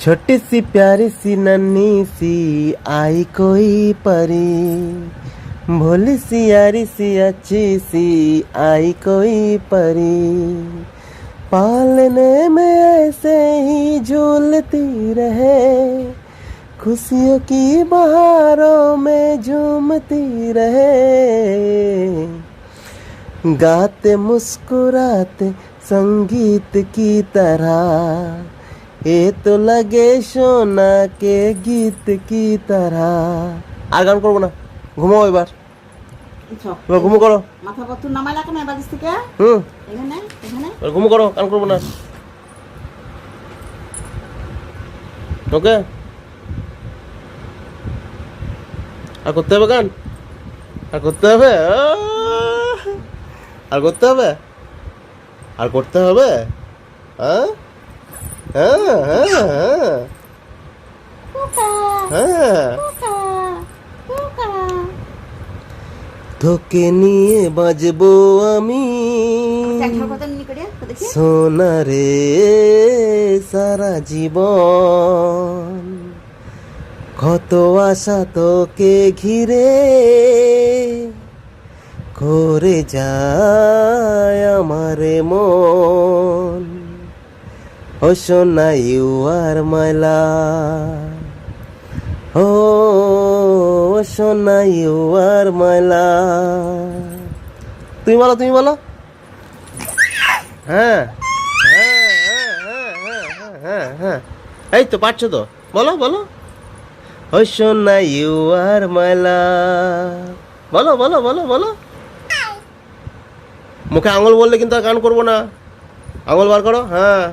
छोटी सी प्यारी सी नन्ही सी आई कोई परी। भोली सी, यारी सी, अच्छी सी आई कोई परी। पालने में ऐसे ही झूलती रहे, खुशियों की बहारों में झूमती रहे। गाते मुस्कुराते संगीत की तरह এ তো লাগে সোনাকে গীত কি তারা? আর গান করব না। ঘুমো এবার। ঘুমো করো। মাথা পত্র নামাই লাগে না এবার থেকে? হুম। এখানে এখানে। ঘুমো করো গান করব না। ওকে? আর করতে হবে গান? আর করতে হবে? আর করতে হবে? আর করতে হবে? হ্যাঁ হ্যাঁ হ্যাঁ হ্যাঁ হ্যাঁ তোকে নিয়ে বাজবো আমি সোনারে সারা জীবন কত আশা তোকে ঘিরে করে যায় আমারে মন ও সোনা ইউ আর মাইলা ও সোনা ইউ আর মাইলা তুমি বলো তুমি বলো হ্যাঁ হ্যাঁ হ্যাঁ হ্যাঁ হ্যাঁ হ্যাঁ হ্যাঁ এই তো পারছ তো বলো বলো ওই সোনা ইউ আর মাইলা বলো বলো বলো বলো মুখে আঙুল বললে কিন্তু আর গান করব না আঙুল বার করো হ্যাঁ